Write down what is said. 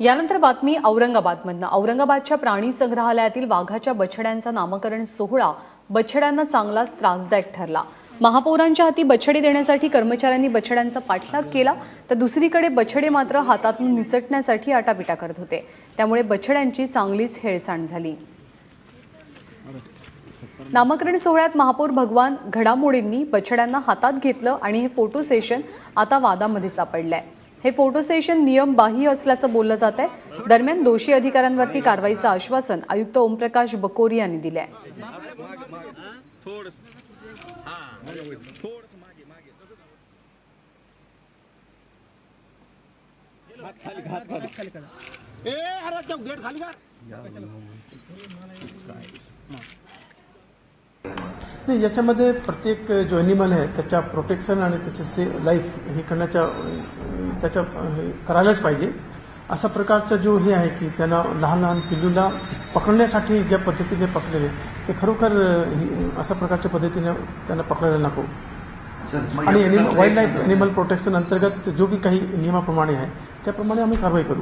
यानंतर बातमी औरंगाबादमधनं. औरंगाबादच्या प्राणी संग्रहालयातील वाघाच्या बछड्यांचा नामकरण सोहळा बछड्यांना चांगलाच त्रासदायक ठरला. महापौरांच्या हाती बछडे देण्यासाठी कर्मचाऱ्यांनी बछड्यांचा पाठलाग केला तर दुसरीकडे बछडे मात्र हातातून निसटण्यासाठी आटापिटा करत होते. त्यामुळे बछड्यांची चांगलीच हेळसांड झाली. नामकरण सोहळ्यात महापौर भगवान घडामोडींनी बछड्यांना हातात घेतलं आणि हे फोटो सेशन आता वादामध्ये सापडलंय. हे फोटो सेशन नियमबाह्य असल्याचं बोललं जात आहे. दरम्यान दोषी अधिकाऱ्यांवरती कारवाईचं आश्वासन आयुक्त ओमप्रकाश बकोरी यांनी दिलंय. आहे अरे तो गेट खाली कर नाही याच्यामध्ये प्रत्येक जो ॲनिमल आहे त्याच्या प्रोटेक्शन आणि त्याचे से लाईफ हे करण्याच्या त्याच्या हे करायलाच पाहिजे. अशा प्रकारचा जो हे आहे की त्यांना लहान लहान पिल्लूला पकडण्यासाठी ज्या पद्धतीने पकडलेले ते खरोखर अशा प्रकारच्या पद्धतीने त्यांना पकडायला नको. आणि वाईल्ड लाईफ ॲनिमल प्रोटेक्शन अंतर्गत जो बी काही नियमाप्रमाणे आहे त्याप्रमाणे आम्ही कारवाई करू.